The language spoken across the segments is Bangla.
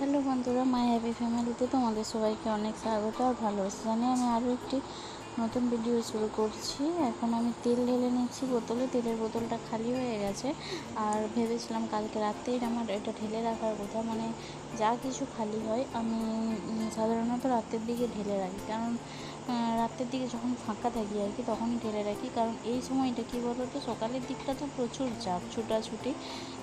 হ্যালো বন্ধুরা মাই হ্যাপি ফ্যামিলিতে তোমাদের সবাইকে অনেক স্বাগত আর ভালোবাসা জানি আমি আরও একটি নতুন ভিডিও শুরু করছি। এখন আমি তেল ঢেলে নিচ্ছি বোতলে, তেলের বোতলটা খালি হয়ে গেছে। আর ভেবেছিলাম কালকে রাত্রেই আমার এটা ঢেলে রাখার কথা মানে যা কিছু খালি হয়, আমি সাধারণত রাতের দিকে ঢেলে রাখি। কারণ রাতের দিকে যখন ফাঁকা থাকি আর কি তখন ঢেলে রাখি। কারণ এই সময়টা কী বলো তো সকালের দিকটা তো প্রচুর চাপ, ছুটাছুটি।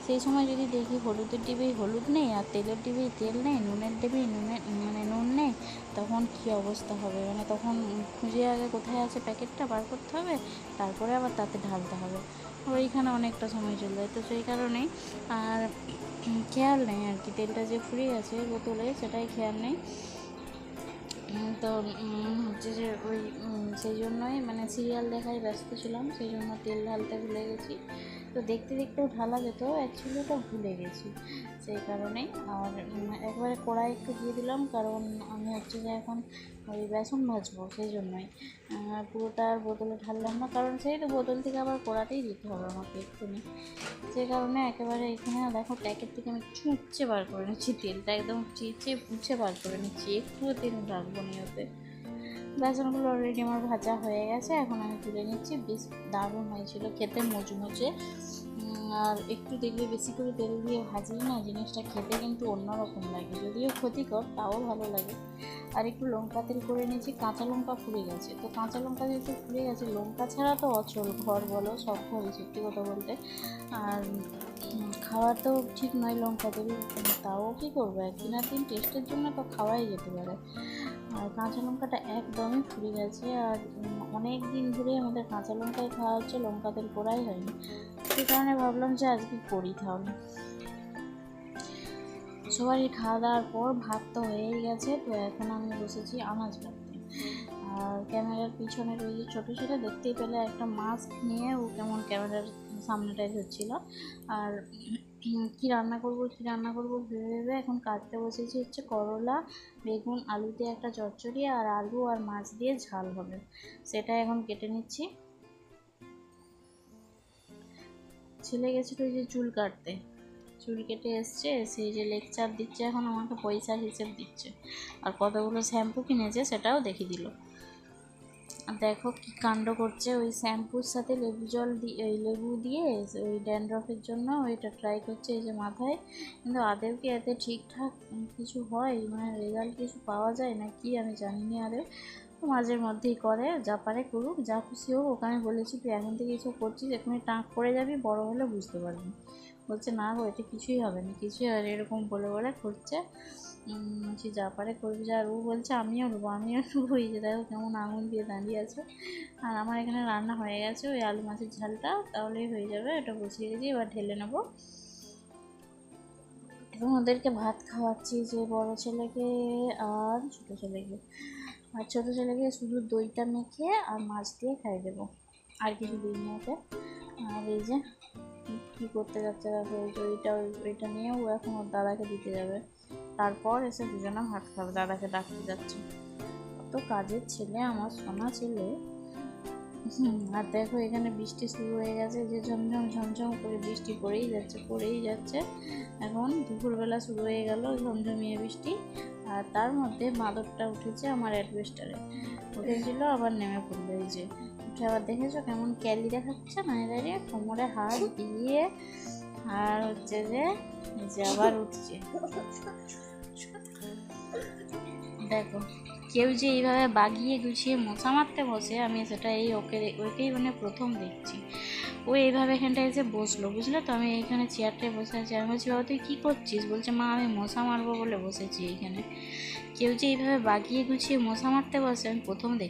সেই সময় যদি দেখি হলুদের ডিবেই হলুদ নেই আর তেলের ডিবেই তেল নেই, নুনের ডিবেই নুনের মানে নুন নেই, তখন কী অবস্থা হবে? মানে তখন খুঁজে আগে কোথায় আছে প্যাকেটটা বার করতে হবে, তারপরে আবার তাতে ঢালতে হবে। ওইখানে অনেকটা সময় চলে যায়। তো সেই কারণেই আর খেয়াল নেই আর কি, তেলটা যে ফুরিয়ে গেছে বোতলে, সেটাই খেয়াল নেই। তো হচ্ছে যে ওই সেই জন্যই মানে সিরিয়াল দেখায় ব্যস্ত ছিলাম, সেই জন্য তেল ঢালতে ভুলে গেছি। তো দেখতে দেখতেও ঢালা যেত। অ্যাকচুয়ালি ওটা ভুলে গেছি। সেই কারণেই আর একবারে কড়াই একটু দিয়ে দিলাম কারণ আমি যে এখন ওই বেসন ভাজবো সেই জন্যই পুরোটা আর বোতলে ঢাললাম না কারণ সেই তো বোতল থেকে আবার কড়াতেই দিতে হবে আমাকে এক্ষুনি সেই কারণে একেবারে এখানে দেখো প্যাকেট থেকে আমি চুঁচে বার করে নিচ্ছি তেলটা একদম চেঁচে পুছে বার করে নিচ্ছি। একটুও তেল রাখব নি ওতে। বেসনগুলো অলরেডি আমার ভাজা হয়ে গেছে, এখন আমি তুলে নিচ্ছি। বেশ দারুণ হয়েছিল খেতে মুচমুচে আর একটু দেখবে বেশি করে তেল দিয়ে ভাজলে না, জিনিসটা খেতে কিন্তু অন্যরকম লাগে। যদিও ক্ষতিকর, তাও ভালো লাগে। আর একটু লঙ্কা তেল করে নিয়েছি, কাঁচা লঙ্কা ফুলে গেছে। তো কাঁচা লঙ্কা যেহেতু ফুলে গেছে, লঙ্কা ছাড়া তো অচল ঘর বলো, সব ঘরে সত্যি কথা বলতে। আর খাওয়া তো ঠিক নয় লঙ্কা উম, তাও কী করব? একদিন দিন টেস্টের জন্য তো খাওয়াই যেতে পারে। আর কাঁচা লঙ্কাটা একদমই ফুরে গেছে আর অনেক দিন ধরে আমাদের কাঁচা লঙ্কায় খাওয়া হচ্ছে লঙ্কা তেল করাই হয়নি। সেই কারণে ভাবলাম যে আজকে করি তাহলে। সবারই খাওয়া দাওয়ার পর ভাত তো হয়েই গেছে তো এখন আমি বসেছি আনাজ কাটতে। আর ক্যামেরার পিছনে রয়েছে ছোটো ছেলে দেখতেই পেলে একটা মাস্ক নিয়ে ও কেমন ক্যামেরার সামনেটায় ধরছিল আর কি রান্না করব, কি রান্না করব ভেবে ভেবে এখন কাটতে বসেছি হচ্ছে করলা, বেগুন, আলু দিয়ে একটা চচ্চড়ি আর আলু আর মাছ দিয়ে ঝাল হবে। সেটা এখন কেটে নিচ্ছি। ছেলে গেছিল ওই যে চুল কাটতে। চুল কেটে এসছে, সেই যে লেকচার দিচ্ছে এখন, আমাকে পয়সার হিসেব দিচ্ছে। আর কতগুলো শ্যাম্পু কিনেছে সেটাও দেখিয়ে দিল। দেখো কি কাণ্ড করছে। ওই শ্যাম্পুর সাথে লেবু জল দিয়ে ওই লেবু দিয়ে ওই ড্যান্ড্রফের জন্য ওইটা ট্রাই করছে এই যে মাথায়। কিন্তু আদেও কি এতে ঠিকঠাক কিছু হয়? মানে রেজাল্ট কিছু পাওয়া যায় না কি? আমি জানি না তো মাঝের মধ্যেই করে, যা পারে করুক, যা খুশি হোক আমি বলেছি, তুই এখন থেকে এসব করছিস এখনই টাঁক পড়ে যাবি, বড় হলে বুঝতে পারবি। বলছে না গো এটা কিছুই হবে না। কিছুই না, এরকম বলে বলে করছে বলছি যা পারে করবি যা আর ও বলছে আমিও নেব আমিও নেব। এই যে দেখো কেমন আঙুল দিয়ে দাঁড়িয়ে আছে। আর আমার এখানে রান্না হয়ে গেছে ওই আলু মাছের ঝালটা তাহলেই হয়ে যাবে এটা বসিয়ে গেছি এবার ঢেলে নেব। এবং ওদেরকে ভাত খাওয়াচ্ছি যে বড় ছেলেকে আর ছোটো ছেলেকে। আর ছোটো ছেলেকে শুধু দইটা মেখে আর মাছ দিয়ে খাইয়ে দেবো। আর কিছু দিইনি ওকে। আর এই যে কী করতে যাচ্ছে দেখো ওই যে ওইটা নিয়ে ও এখন ওর দাদাকে দিতে যাবে। তারপর এসে দুজনে ভাত খাবে, দাদাকে ডাকতে যাচ্ছে। কত কাজের ছেলে আমার সোনা ছেলে। আর দেখো এখানে বৃষ্টি শুরু হয়ে গেছে, যে ঝমঝম ঝমঝম করে বৃষ্টি পড়েই যাচ্ছে পড়েই যাচ্ছে। এখন দুপুরবেলা শুরু হয়ে গেল ঝমঝমিয়ে বৃষ্টি, আর তার মধ্যে মাদকটা উঠেছে আমার অ্যাডভেস্টারে উঠেছিল, আবার নেমে পড়ল এই যে। আবার দেখেছ কেমন ক্যালি দেখাচ্ছে? না দাঁড়িয়ে কোমরে হাত দিয়ে আর হচ্ছে যে আবার উঠছে। দেখো, কেউ যে এইভাবে বাগিয়ে গুছিয়ে মশা মারতে বসে, আমি সেটা এই ওকে ওকেই মানে প্রথম দেখছি। ও এইভাবে এখানটায় এসে বসল, বুঝলে তো? আমি এইখানে চেয়ারটায় বসে আছি। আমি বলছি, বাবা, তুই কী করছিস? বলছে, মা, আমি মশা মারবো বলে বসেছি এইখানে। কেউ যে এইভাবে বাগিয়ে গুছিয়ে মশা মারতে বসে, আমি প্রথম দেখছি।